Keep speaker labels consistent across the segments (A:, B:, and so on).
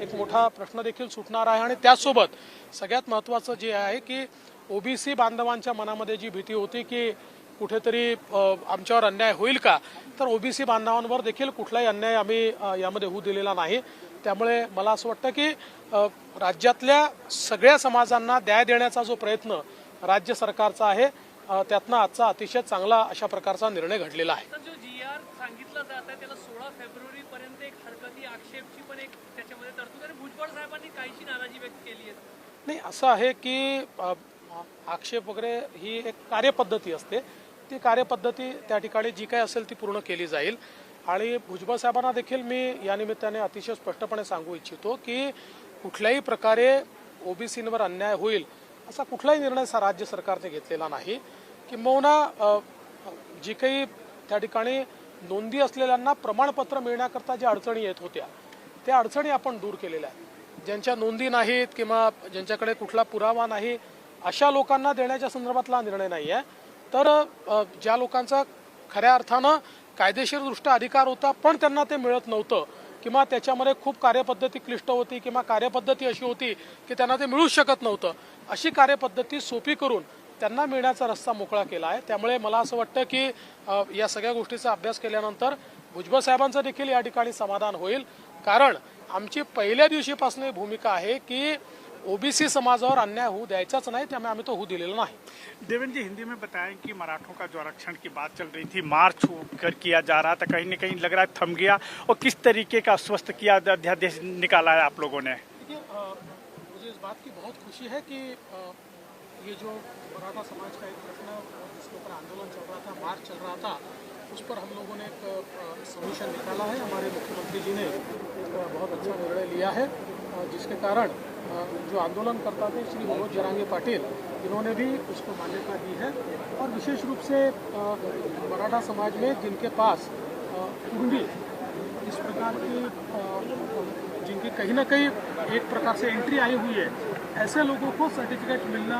A: एक मोठा प्रश्न देखील सुटणार आहे आणि त्याचसोबत सगळ्यात महत्त्वाचं जे आहे की ओबीसी बांधवांच्या मनामध्ये जी भीती होती की कुठेतरी आमच्यावर अन्याय होईल का तर ओबीसी बांधवांवर देखील कुठलाही अन्याय आम्ही यामध्ये होऊ दिलेला नाही. त्यामुळे मला असं वाटतं की राज्यातल्या सगळ्या समाजांना न्याय देण्याचा जो प्रयत्न राज्य सरकारचा आहे त्यातनं आजचा अतिशय चांगला अशा प्रकारचा निर्णय घडलेला आहे.
B: जो जी आर सांगितलं जात आहे त्याला सोळा फेब्रुवारी पर्यंत एक हरकती आक्षेपची पण एक त्याच्यामध्ये तरतूद आणि भुजबळ साहेबांनी काहीशी नाराजी व्यक्त केली आहे?
A: नाही असं आहे की आक्षेप वगैरे ही एक कार्यपद्धती असते. ती कार्यपद्धती त्या ठिकाणी जी काही असेल ती पूर्ण केली जाईल. आणि भुजबळ साहेबांना देखील मी या निमित्ताने अतिशय स्पष्टपणे सांगू इच्छितो की कुठल्याही प्रकारे ओबीसींवर अन्याय होईल असा कुठलाही निर्णय राज्य सरकारने घेतलेला नाही. किंबहुना जी काही त्या ठिकाणी नोंदी असलेल्यांना प्रमाणपत्र मिळण्याकरता ज्या अडचणी येत होत्या त्या अडचणी आपण दूर केलेल्या आहेत. ज्यांच्या नोंदी नाहीत किंवा ज्यांच्याकडे कुठला पुरावा नाही अशा लोकांना देण्याच्या संदर्भातला निर्णय नाही आहे तर ज्या लोकांचा खऱ्या अर्थानं कायदेशीरदृष्ट्या अधिकार होता पण त्यांना ते मिळत नव्हतं किंवा त्याच्यामध्ये खूप कार्यपद्धती क्लिष्ट होती किंवा कार्यपद्धती अशी होती की त्यांना ते मिळूच शकत नव्हतं अशी कार्यपद्धती सोपी करून त्यांना मिळण्याचा रस्ता मोकळा केला आहे. त्यामुळे मला असं वाटतं की या सगळ्या गोष्टीचा अभ्यास केल्यानंतर भुजबळ साहेबांचं देखील या ठिकाणी समाधान होईल. कारण आमची पहिल्या दिवशीपासून ही भूमिका आहे की ओबीसी समाजावर अन्याय होऊ द्यायचाच नाही त्यामुळे आम्ही तो होऊ दिलेला नहीं.
C: देवेंद्र जी हिंदी में बताएँ कि मराठों का जो आरक्षण की बात चल रही थी मार्च कर किया जा रहा था कहीं न कहीं लग रहा है थम गया और किस तरीके का स्वस्थ किया अध्यादेश निकाला है आप लोगों ने?
A: देखिए मुझे इस बात की बहुत खुशी है कि ये जो मराठा समाज का एक प्रश्न जिसके ऊपर आंदोलन चल रहा था, मार्च चल रहा था, उस पर हम लोगों ने एक सोल्यूशन निकाला है। हमारे मुख्यमंत्री जी ने एक बहुत अच्छा निर्णय लिया है जिसके कारण जो आंदोलन करता थे, श्री मनोज जरांगे पाटिल, इन्होंने भी उसको मान्यता दी है। और विशेष रूप से मराठा समाज में जिनके पास कुंडी, इस प्रकार की जिनकी कहीं ना कहीं एक प्रकार से एंट्री आई हुई है ऐसे लोगों को सर्टिफिकेट मिलना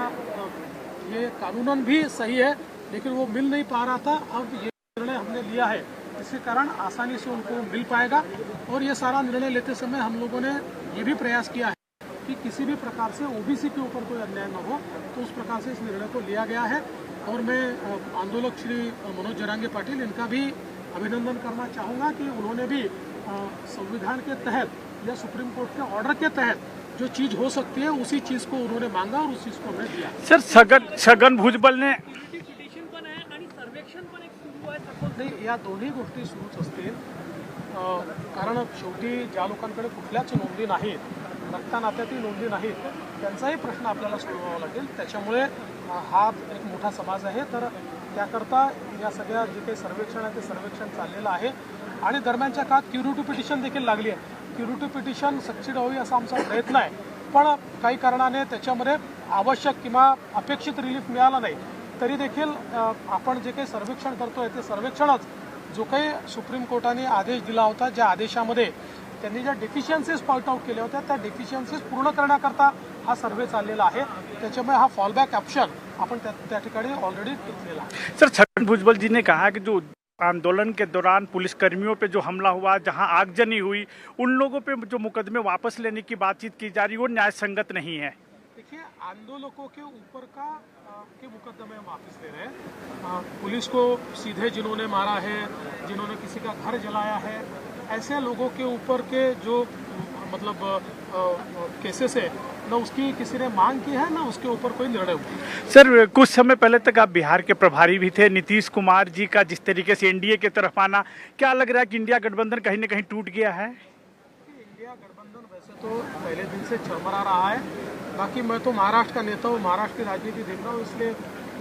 A: ये कानूनन भी सही है, लेकिन वो मिल नहीं पा रहा था। अब ये निर्णय हमने लिया है। इसके कारण आसानी से उनको मिल पाएगा। और ये सारा निर्णय लेते समय हम लोगों ने ये भी प्रयास किया है कि किसी भी प्रकार से ओबीसी के ऊपर कोई अन्याय न हो तो उस प्रकार से इस निर्णय को लिया गया है। और मैं आंदोलक श्री मनोज जरांगे पाटिल, इनका भी अभिनंदन करना चाहूँगा कि उन्होंने भी संविधान के तहत या सुप्रीम कोर्ट के ऑर्डर के तहत जो चीज़ हो सकती है उसी चीज़ को उन्होंने मांगा और उस चीज़ को हमने दिया।
C: सर छगन छगन भुजबल ने
B: पिटिशन पण आहे आणि सर्वेक्षण पण एक सुरू आहे सपोज
A: नाही या दोन्ही गोष्टी सुरूच असतील. कारण शेवटी ज्या लोकांकडे कुठल्याच नोंदी नाहीत रक्तानात्यातील नोंदी नाहीत त्यांचाही प्रश्न आपल्याला सोडवावा लागेल. त्याच्यामुळे हा एक मोठा समाज आहे. तर त्याकरता या सगळ्या जे काही सर्वेक्षण आहे ते सर्वेक्षण चाललेलं आहे. आणि दरम्यानच्या काळात क्युरिटी पिटिशन देखील लागली आहे. क्युरिटी पिटिशन सक्सिड व्हावी असा आमचा प्रयत्न आहे. पण काही कारणाने त्याच्यामध्ये आवश्यक किंवा अपेक्षित रिलीफ मिळाला नाही. तरी देखील आपण जे काही सर्वेक्षण करतोय ते सर्वेक्षणच जो काही सुप्रीम कोर्टाने आदेश दिला होता ज्या आदेशामध्ये त्यांनी ज्या डेफिशियन्सीज पॉईंट आउट केल्या होत्या त्या डेफिशियन्सीज पूर्ण करण्याकरता हा सर्वे चाललेला आहे. त्याच्यामुळे हा फॉलबॅक ऑप्शन आपण त्या त्या ठिकाणी ऑलरेडी घेतलेला आहे.
C: सर छगन भुजबल जी ने कहा कि जो आंदोलन के दौरान पुलिसकर्मियों पे जो हमला हुआ, जहाँ आगजनी हुई, उन लोगों पे जो मुकदमे वापस लेने की बातचीत की जा रही है, वो न्याय संगत नहीं है।
A: देखिए, आंदोलकों के ऊपर का के मुकदमे वापस ले रहे हैं। पुलिस को सीधे जिन्होंने मारा है, जिन्होंने किसी का घर जलाया है, ऐसे लोगों के ऊपर के जो मतलब केसेस है न उसकी किसी ने मांग की है ना उसके ऊपर कोई निर्णय हुआ?
C: सर कुछ समय पहले तक आप बिहार के प्रभारी भी थे। नीतीश कुमार जी का जिस तरीके से एनडीए की तरफ़ आना क्या लग रहा है कि इंडिया गठबंधन कहीं ना कहीं टूट गया है?
A: इंडिया गठबंधन वैसे तो पहले दिन से चरमरा रहा है। बाकी मैं तो महाराष्ट्र का नेता हूँ महाराष्ट्र की राजनीति देख रहा हूँ इसलिए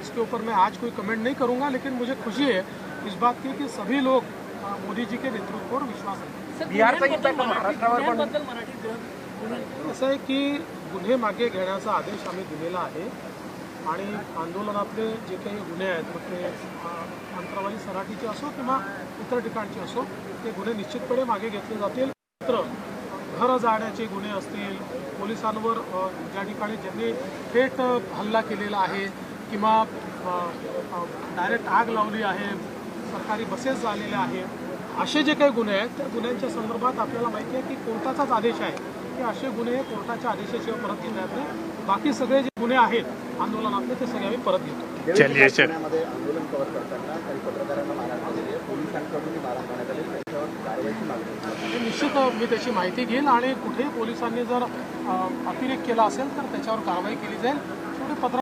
A: इसके ऊपर मैं आज कोई कमेंट नहीं करूँगा लेकिन मुझे खुशी है इस बात की कि सभी लोग मोदी जी के नेतृत्व पर विश्वास हैं
B: गुन्हे-
A: असं आहे की गुन्हे मागे घेण्याचा आदेश आम्ही दिलेला आहे आणि आंदोलनातले जे काही गुन्हे आहेत मग ते अंतरावली सराठीचे असो किंवा इतर ठिकाणचे असो ते गुन्हे निश्चितपणे मागे घेतले जातील. मात्र घरं जाळण्याचे गुन्हे असतील पोलिसांवर ज्या ठिकाणी ज्यांनी थेट हल्ला केलेला आहे किंवा डायरेक्ट आग लावली आहे सरकारी बसेस झालेल्या आहेत. असे जे काही गुन्हे आहेत त्या गुन्ह्यांच्या संदर्भात आपल्याला माहिती आहे की कोर्टाचाच आदेश आहे की असे गुन्हे कोर्टाच्या आदेशाशिवाय परत घेता येत नाही. बाकी सगळे जे गुन्हे आहेत आंदोलनातले ते सगळे आम्ही परत घेतो. निश्चित मी त्याची माहिती घेईल आणि कुठेही पोलिसांनी जर अतिरेक केला असेल तर त्याच्यावर कारवाई केली जाईल.